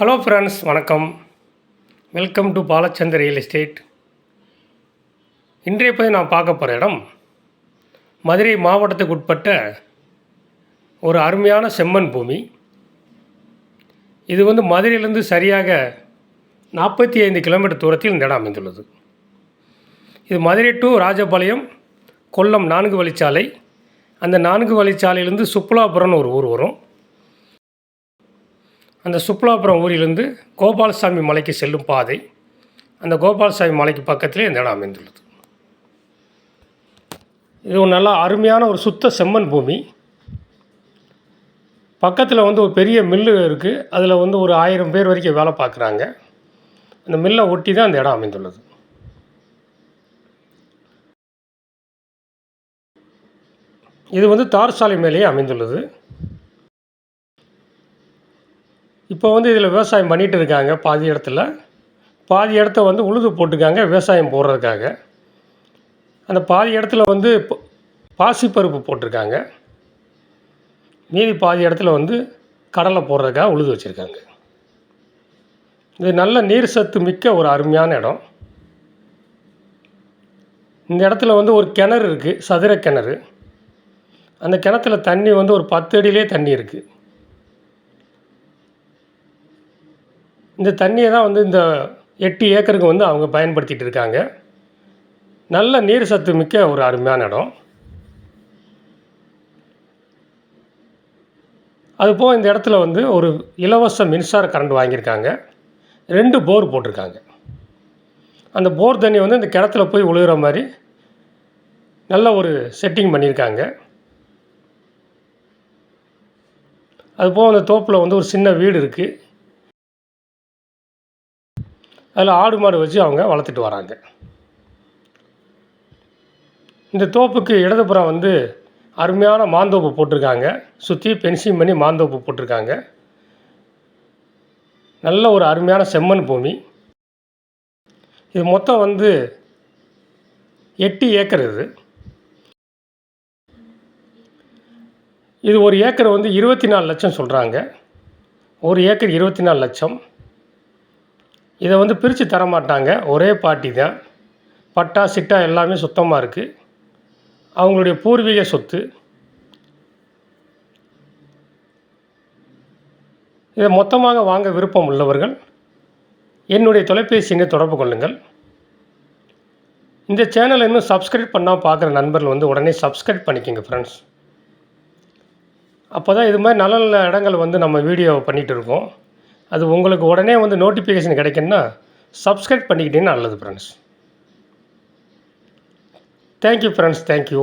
Hello friends வணக்கம். Welcome to Balachander real estate இன்றைய பதிவு நான் பார்க்க போகிற இடம் மதுரை மாவட்டத்துக்கு உட்பட்ட ஒரு அருமையான செம்மண் பூமி. இது வந்து மதுரையிலேருந்து சரியாக நாற்பத்தி ஐந்து கிலோமீட்டர் தூரத்தில் இந்த இடம் அமைந்துள்ளது. இது மதுரை டு ராஜபாளையம் கொல்லம் நான்கு வழிச்சாலை. அந்த நான்கு வழிச்சாலையிலேருந்து சுப்புலாபுரம்னு ஒரு ஊர் வரும். அந்த சுப்லாபுரம் ஊரிலிருந்து கோபாலசாமி மலைக்கு செல்லும் பாதை அந்த கோபாலசாமி மலைக்கு பக்கத்திலே இந்த இடம் அமைந்துள்ளது. இது ஒரு நல்லா அருமையான ஒரு சுத்த செம்மண் பூமி. பக்கத்தில் வந்து ஒரு பெரிய மில்லு இருக்குது அதில் வந்து ஒரு ஆயிரம் பேர் வரைக்கும் வேலை பார்க்குறாங்க. அந்த மில்லை ஒட்டி தான் அந்த இடம் அமைந்துள்ளது. இது வந்து தார் சாலை மேலேயே அமைந்துள்ளது. இப்போ வந்து இதில் விவசாயம் பண்ணிகிட்டு இருக்காங்க பாதி இடத்துல. பாதி இடத்த வந்து உழுது போட்டுருக்காங்க விவசாயம் போடுறதுக்காக. அந்த பாதி இடத்துல வந்து பாசிப்பருப்பு போட்டிருக்காங்க. மீதி பாதி இடத்துல வந்து கடலை போடுறதுக்காக உழுது வச்சுருக்காங்க. இது நல்ல நீர் சத்து மிக்க ஒரு அருமையான இடம். இந்த இடத்துல வந்து ஒரு கிணறு இருக்குது சதுர கிணறு. அந்த கிணத்துல தண்ணி வந்து ஒரு பத்து அடியிலே தண்ணி இருக்குது இந்த தண்ணியை தான் வந்து இந்த எட்டு ஏக்கருக்கு வந்து அவங்க பயன்படுத்திகிட்டு இருக்காங்க. நல்ல நீர் சத்து மிக்க ஒரு அருமையான இடம். அதுபோக இந்த இடத்துல வந்து ஒரு இலவச மின்சார கரண்ட் வாங்கியிருக்காங்க. ரெண்டு போர் போட்டிருக்காங்க. அந்த போர் தண்ணி வந்து இந்த கிணத்துல போய் உழுகிற மாதிரி நல்ல ஒரு செட்டிங் பண்ணியிருக்காங்க. அதுபோக அந்த தோப்பில் வந்து ஒரு சின்ன வீடு இருக்குது அதில் ஆடு மாடு வச்சு அவங்க வளர்த்துட்டு வராங்க. இந்த தோப்புக்கு இடதுபுறம் வந்து அருமையான மாந்தோப்பு போட்டிருக்காங்க. சுற்றி பென்சிங் பண்ணி மாந்தோப்பு போட்டிருக்காங்க. நல்ல ஒரு அருமையான செம்மண் பூமி. இது மொத்தம் வந்து எட்டு ஏக்கர் இது. இது ஒரு ஏக்கர் வந்து இருபத்தி நாலு லட்சம் சொல்கிறாங்க ஒரு ஏக்கர் இருபத்தி நாலு லட்சம். இதை வந்து பிரித்து தர மாட்டாங்க ஒரே பாட்டி தான். பட்டா சிட்டா எல்லாமே சுத்தமாக இருக்குது அவங்களுடைய பூர்வீக சொத்து. இதை மொத்தமாக வாங்க விருப்பம் உள்ளவர்கள் என்னுடைய தொலைபேசி எண்ணை தொடர்பு கொள்ளுங்கள். இந்த சேனலை இன்னும் சப்ஸ்கிரைப் பண்ணால் பார்க்குற நண்பர்கள் வந்து உடனே சப்ஸ்கிரைப் பண்ணிக்கோங்க ஃப்ரெண்ட்ஸ் அப்போ தான் இது மாதிரி நல்ல நல்ல இடங்கள் வந்து நம்ம வீடியோ பண்ணிகிட்டு இருக்கோம். அது உங்களுக்கு உடனே வந்து நோட்டிஃபிகேஷன் கிடைக்குன்னா சப்ஸ்கிரைப் பண்ணிக்கிட்டீங்கன்னா நல்லது ஃப்ரெண்ட்ஸ் தேங்க்யூ ஃப்ரெண்ட்ஸ் தேங்க்யூ